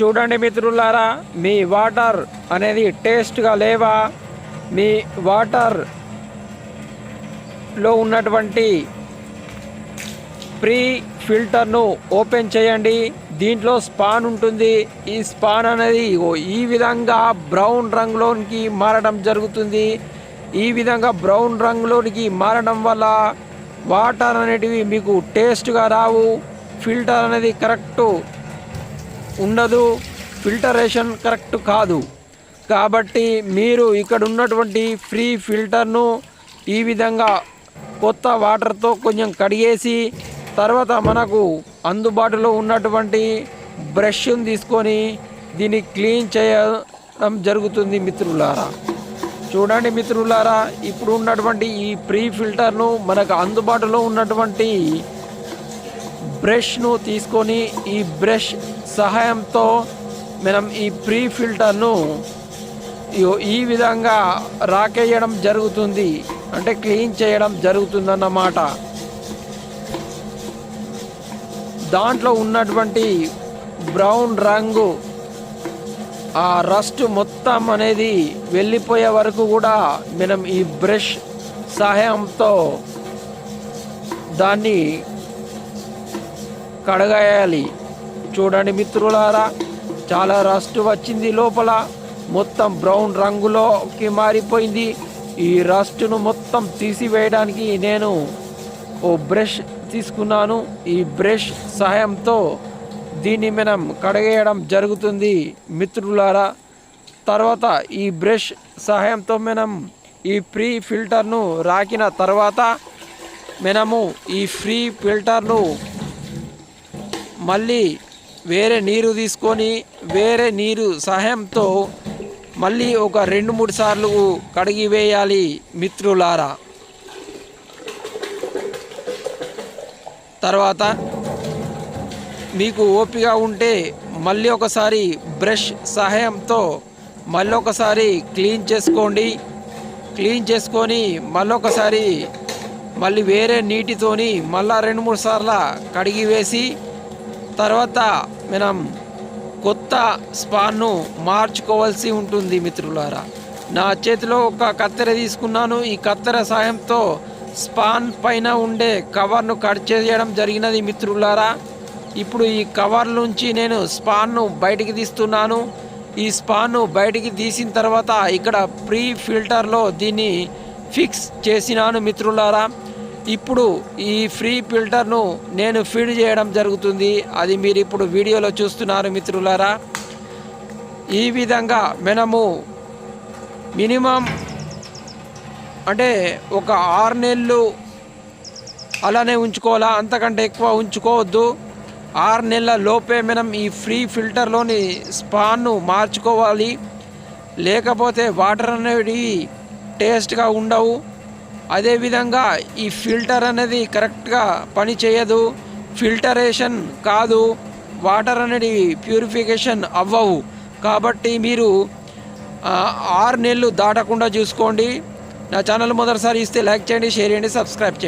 చూడండి మిత్రులారా మీ వాటర్ అనేది టేస్ట్గా లేవా? మీ వాటర్లో ఉన్నటువంటి ప్రీ ఫిల్టర్ను ఓపెన్ చేయండి. దీంట్లో స్పాన్ ఉంటుంది. ఈ స్పాన్ అనేది ఈ విధంగా బ్రౌన్ రంగులోనికి మారడం జరుగుతుంది. ఈ విధంగా బ్రౌన్ రంగులోనికి మారడం వల్ల వాటర్ అనేటివి మీకు టేస్ట్గా రావు. ఫిల్టర్ అనేది కరెక్ట్ ఉండదు. ఫిల్టరేషన్ కరెక్ట్ కాదు. కాబట్టి మీరు ఇక్కడ ఉన్నటువంటి ఫ్రీ ఫిల్టర్ను ఈ విధంగా కొత్త వాటర్తో కొంచెం కడిగేసి తర్వాత మనకు అందుబాటులో ఉన్నటువంటి బ్రష్ని తీసుకొని దీన్ని క్లీన్ చేయడం జరుగుతుంది మిత్రులారా. చూడండి మిత్రులారా ఇప్పుడు ఉన్నటువంటి ఈ ప్రీ ఫిల్టర్ను మనకు అందుబాటులో ఉన్నటువంటి బ్రష్ను తీసుకొని ఈ బ్రష్ సహాయంతో మనం ఈ ప్రీ ఫిల్టర్ను ఈ విధంగా రాకేయడం జరుగుతుంది. అంటే క్లీన్ చేయడం జరుగుతుందన్నమాట. దాంట్లో ఉన్నటువంటి బ్రౌన్ రంగు ఆ రస్ట్ మొత్తం అనేది వెళ్ళిపోయే వరకు కూడా మనం ఈ బ్రష్ సహాయంతో దాన్ని కడగాయాలి. చూడండి మిత్రులారా చాలా రస్ట్ వచ్చింది లోపల. మొత్తం బ్రౌన్ రంగులోకి మారిపోయింది. ఈ రస్ట్ను మొత్తం తీసివేయడానికి నేను ఓ బ్రష్ తీసుకున్నాను. ఈ బ్రష్ సహాయంతో దీన్ని మనం కడగేయడం జరుగుతుంది మిత్రులారా. తర్వాత ఈ బ్రష్ సహాయంతో మనం ఈ ఫ్రీ ఫిల్టర్ను రాకిన తర్వాత మనము ఈ ఫ్రీ ఫిల్టర్ను మళ్ళీ వేరే నీరు తీసుకొని వేరే నీరు సహాయంతో మళ్ళీ ఒక రెండు మూడు సార్లు కడిగి వేయాలి మిత్రులారా. తర్వాత మీకు ఓపిక ఉంటే మళ్ళీ ఒకసారి బ్రష్ సహాయంతో మళ్ళీ ఒకసారి క్లీన్ చేసుకోండి. క్లీన్ చేసుకొని మళ్ళీ ఒకసారి మళ్ళీ వేరే నీటితోని మళ్ళా రెండు మూడు సార్లు కడిగి వేసి తర్వాత మనం కొత్త స్పాన్ను మార్చుకోవాల్సి ఉంటుంది మిత్రులారా. నా చేతిలో ఒక కత్తెర తీసుకున్నాను. ఈ కత్తెర సాయంతో స్పాన్ పైన ఉండే కవర్ను కట్ చేయడం జరిగినది మిత్రులారా. ఇప్పుడు ఈ కవర్ నుంచి నేను స్పాన్ను బయటికి తీస్తున్నాను. ఈ స్పాన్ను బయటికి తీసిన తర్వాత ఇక్కడ ప్రీ ఫిల్టర్లో దీన్ని ఫిక్స్ చేసినాను మిత్రులారా. ఇప్పుడు ఈ ఫ్రీ ఫిల్టర్ను నేను ఫీడ్ చేయడం జరుగుతుంది. అది మీరు ఇప్పుడు వీడియోలో చూస్తున్నారు మిత్రులారా. ఈ విధంగా మనము మినిమం అంటే ఒక ఆరు నెలలు అలానే ఉంచుకోవాలా? అంతకంటే ఎక్కువ ఉంచుకోవద్దు. ఆరు నెలల లోపే మనం ఈ ఫ్రీ ఫిల్టర్లోని స్పాన్ను మార్చుకోవాలి. లేకపోతే వాటర్ అనేవి టేస్ట్గా ఉండవు. అదేవిధంగా ఈ ఫిల్టర్ అనేది కరెక్ట్గా పని చేయదు. ఫిల్టరేషన్ కాదు. వాటర్ అనేది ప్యూరిఫికేషన్ అవ్వవు. కాబట్టి మీరు ఆరు నెలలు దాటకుండా చూసుకోండి. నా ఛానల్ మొదటిసారి ఇస్తే లైక్ చేయండి షేర్ చేయండి సబ్స్క్రైబ్ చేయండి.